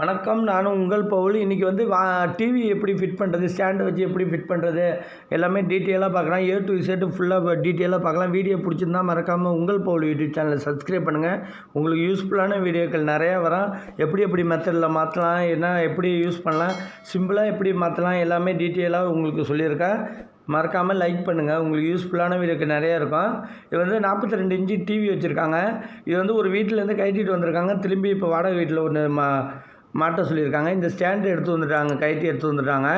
வணக்கம் நானும் உங்கள் பவுல். இன்றைக்கி வந்து வா டிவி எப்படி ஃபிட் பண்ணுறது ஸ்டாண்டை வச்சு எப்படி ஃபிட் பண்ணுறது எல்லாமே டீட்டெயிலாக பார்க்கலாம். ஏ டு இசட் ஃபுல்லாக டீட்டெயிலாக பார்க்கலாம். வீடியோ பிடிச்சிருந்தா மறக்காமல் உங்கள் பவுல் யூடியூப் சேனலை சப்ஸ்கிரைப் பண்ணுங்கள் உங்களுக்கு யூஸ்ஃபுல்லான வீடியோக்கள் நிறையா வரும். எப்படி எப்படி மெத்தடில் மாற்றலாம் என்ன எப்படி யூஸ் பண்ணலாம் சிம்பிளாக எப்படி மாற்றலாம் எல்லாமே டீட்டெயிலாக உங்களுக்கு சொல்லியிருக்கேன். மறக்காமல் லைக் பண்ணுங்கள் உங்களுக்கு யூஸ்ஃபுல்லான வீடியோக்கு நிறையா இருக்கும். இது வந்து நாற்பத்தி ரெண்டு இன்ச்சு டிவி வச்சுருக்காங்க. இது வந்து ஒரு வீட்டிலேருந்து கட்டிட்டு வந்திருக்காங்க. திரும்பி இப்போ வாடகை வீட்டில் ஒன்று மா மாட்ட சொல்லியிருக்காங்க. இந்த ஸ்டாண்டு எடுத்து வந்துட்டாங்க கயிற்று எடுத்து வந்துட்டாங்க.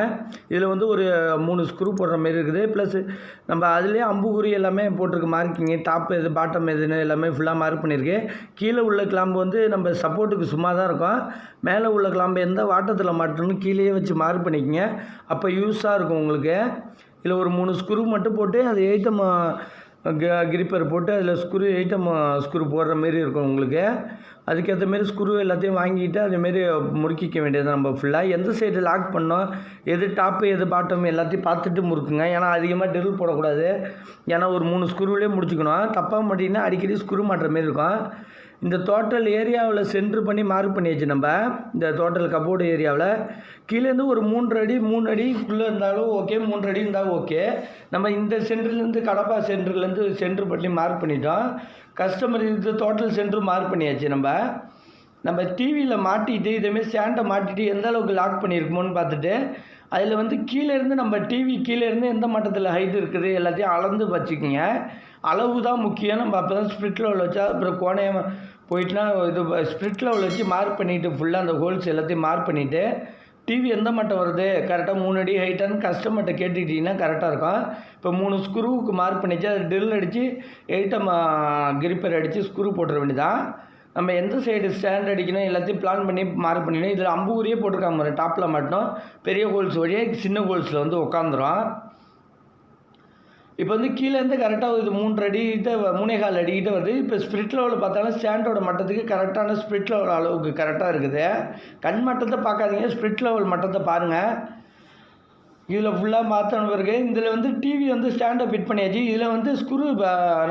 இதில் வந்து ஒரு மூணு ஸ்க்ரூ போடுற மாதிரி இருக்குது. ப்ளஸ் நம்ம அதுலேயே அம்புக்குறி எல்லாமே போட்டிருக்கு மார்க்கிங்கு டாப் எது பாட்டம் எதுன்னு எல்லாமே ஃபுல்லாக மார்க் பண்ணியிருக்கு. கீழே உள்ள கிளாம்பு வந்து நம்ம சப்போர்ட்டுக்கு சும்மா தான் இருக்கும். மேலே உள்ள கிளாம்பு எந்த வாட்டத்தில் மாட்டணும்னு கீழேயே வச்சு மார்க் பண்ணிக்கங்க. அப்போ யூஸாக இருக்கும் உங்களுக்கு. இதில் ஒரு மூணு ஸ்க்ரூ மட்டும் போட்டு அது எயிட்டம் கிரிப்பர் போட்டு அதில் ஸ்க்ரூ ஐட்டம் ஸ்க்ரூ போடுற மாரி இருக்கும் உங்களுக்கு. அதுக்கேற்ற மாரி ஸ்க்ரூ எல்லாத்தையும் வாங்கிட்டு அதேமாரி முறுக்கிக்க வேண்டியது நம்ம ஃபுல்லாக எந்த சைடு லாக் பண்ணோம் எது டாப்பு எது பாட்டம் எல்லாத்தையும் பார்த்துட்டு முறுக்குங்க. ஏன்னா அதிகமாக ட்ரில் போடக்கூடாது. ஏன்னா ஒரு மூணு ஸ்க்ரூவிலே முடிச்சுக்கணும். தப்பாக மாட்டிங்கன்னா அடிக்கடி ஸ்க்ரூ மாட்டுற மாரி இருக்கும். இந்த டோட்டல் ஏரியாவில் சென்ட்ரு பண்ணி மார்க் பண்ணியாச்சு நம்ம. இந்த டோட்டல் கபோர்டு ஏரியாவில். கீழேருந்து ஒரு மூன்று அடி மூணு அடிக்குள்ளே இருந்தாலும் ஓகே மூன்று அடி இருந்தாலும் ஓகே நம்ம இந்த சென்டர்லேருந்து கடப்பா சென்டர்லேருந்து சென்ட்ரு பண்ணி மார்க் பண்ணிட்டோம். கஸ்டமர் இது டோட்டல் சென்ட்ரு மார்க் பண்ணியாச்சு நம்ம. நம்ம டிவியில் மாட்டிட்டு இதேமாரி ஸ்டாண்டை மாட்டிட்டு எந்த அளவுக்கு லாக் பண்ணியிருக்கோமோன்னு பார்த்துட்டு அதில் வந்து கீழேருந்து நம்ம டிவி கீழேருந்து எந்த மட்டத்தில் ஹைட் இருக்குது எல்லாத்தையும் அளந்து வச்சுக்கோங்க. அளவு தான் முக்கியம். நம்ம அப்போ தான் ஸ்ப்ரிட் லெவல் வச்சா அப்புறம் கோணையம் போயிட்டுனா இது ஸ்ப்ரிட் லெவல் வச்சு மார்க் பண்ணிவிட்டு ஃபுல்லாக அந்த ஹோல்ஸ் எல்லாத்தையும் மார்க் பண்ணிவிட்டு டிவி எந்த மட்டம் வருது? கரெக்டாக மூணு அடி ஹைட்டான்னு கஸ்டமர்கிட்ட கேட்டுக்கிட்டிங்கன்னா கரெக்டாக இருக்கும். இப்போ மூணு ஸ்க்ரூவுக்கு மார்க் பண்ணிச்சு அது ட்ரில் அடித்து எயிட்டம் கிரிப்பர் அடித்து ஸ்க்ரூ போட்டுற வேண்டியதான் நம்ம எந்த சைடு ஸ்டாண்ட் அடிக்கணும் எல்லாத்தையும் பிளான் பண்ணி மார்க் பண்ணிக்கணும். இதில் அம்பு குறியே போட்டிருக்காங்க டாப்பில் மட்டும். பெரிய ஹோல்ஸ் வழியாக சின்ன ஹோல்ஸில் வந்து உட்காந்துரும் இப்போ வந்து கீழேருந்து கரெக்டாக இது மூன்று அடிக்கிட்ட மூணே கால் அடிக்கிட்ட வருது இப்போ ஸ்பிரிட் லெவலில் பார்த்தாலும் ஸ்டாண்டோட மட்டத்துக்கு கரெக்டான ஸ்பிரிட் லெவல் அளவுக்கு கரெக்டாக இருக்குது. கண் மட்டத்தை பார்க்காதீங்க ஸ்பிரிட் லெவல் மட்டத்தை பாருங்கள் இதில் ஃபுல்லாக மாற்றின பிறகு இதில் வந்து டிவி வந்து ஸ்டாண்டை ஃபிட் பண்ணியாச்சு. இதில் வந்து ஸ்க்ரூ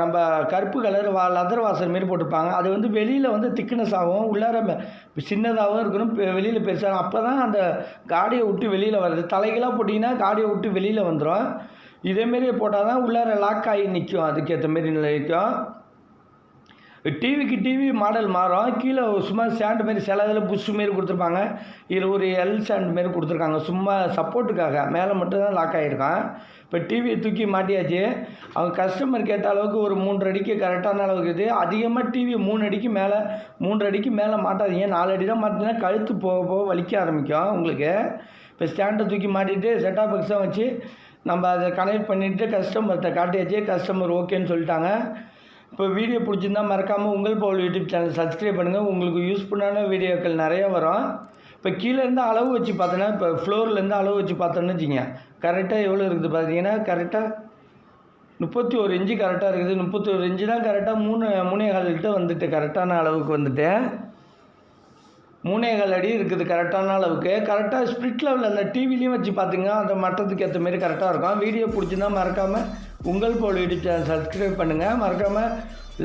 நம்ம கருப்பு கலர் வா லதர் வாசல் மாரி போட்டிருப்பாங்க அது வந்து வெளியில் வந்து திக்னஸ் ஆகும் உள்ளார சின்னதாகவும் இருக்கணும். வெளியில் பெருசாக அப்போ தான் அந்த காடியை விட்டு வெளியில் வருது தலைகளாக போட்டிங்கன்னா காடியை விட்டு வெளியில் வந்துடும் இதேமாரி போட்டால் தான் உள்ளார லாக் ஆகி நிற்கும். அதுக்கேற்ற மாரி நிற்கும் டிவிக்கு டிவி மாடல் மாறும். கீழே சும்மா ஸ்டாண்டு மாரி சில இதில் புஷ் மாரி கொடுத்துருப்பாங்க. இதில் ஒரு எல் ஸ்டாண்ட் மாரி கொடுத்துருக்காங்க. சும்மா சப்போர்ட்டுக்காக மேலே மட்டும் தான் லாக் ஆகிருக்கான் இப்போ டிவியை தூக்கி மாட்டியாச்சு. அவங்க கஸ்டமர் கேட்ட அளவுக்கு ஒரு மூன்று அடிக்கு கரெக்டான அளவுக்கு இது அதிகமாக டிவி மூணு அடிக்கு மேலே மூன்று அடிக்கு மேலே மாட்டாதீங்க. நாலு அடி தான் மாட்டினா கழுத்து போக போக வலிக்க ஆரம்பிக்கும் உங்களுக்கு. இப்போ ஸ்டாண்டை தூக்கி மாட்டிட்டு செட்டாப் பாக்ஸாக வச்சு நம்ம அதை கனெக்ட் பண்ணிவிட்டு கஸ்டமர்கிட்ட காட்டியாச்சு. கஸ்டமர் ஓகேன்னு சொல்லிட்டாங்க. இப்போ வீடியோ பிடிச்சிருந்தா மறக்காமல் உங்கள் பவுல் யூடியூப் சேனல் சப்ஸ்கிரைப் பண்ணுங்கள் உங்களுக்கு யூஸ்ஃபுல்லான வீடியோக்கள் நிறையா வரும். இப்போ கீழேருந்து அளவு வச்சு பார்த்தோன்னா இப்போ ஃப்ளோர்லேருந்து அளவு வச்சு பார்த்தோன்னு வச்சுங்க. கரெக்டாக எவ்வளோ இருக்குது பார்த்தீங்கன்னா கரெக்டாக முப்பத்தி ஒரு இன்ச்சு கரெக்டாக இருக்குது. முப்பத்தி ஒரு இன்ச்சு தான் கரெக்டாக மூணு மூணே கால்கிட்ட வந்துட்டு கரெக்டான அளவுக்கு வந்துட்டேன் மூணே கால் அடி இருக்குது கரெக்டான அளவுக்கு. கரெக்டாக ஸ்ப்ரிட் லெவலில் அந்த டிவிலையும் வச்சு பார்த்துங்க. அந்த மட்டத்துக்கு ஏற்ற மாரி கரெக்டாக இருக்கும். வீடியோ பிடிச்சிருந்தா மறக்காமல் உங்கள் போல் யூடியூப் சேனல் சப்ஸ்கிரைப் பண்ணுங்கள் மறக்காமல்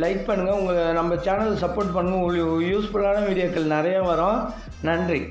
லைக் பண்ணுங்கள் உங்கள் நம்ம சேனலை சப்போர்ட் பண்ணுங்கள் உங்களுக்கு யூஸ்ஃபுல்லான வீடியோக்கள் நிறையா வரும். நன்றி.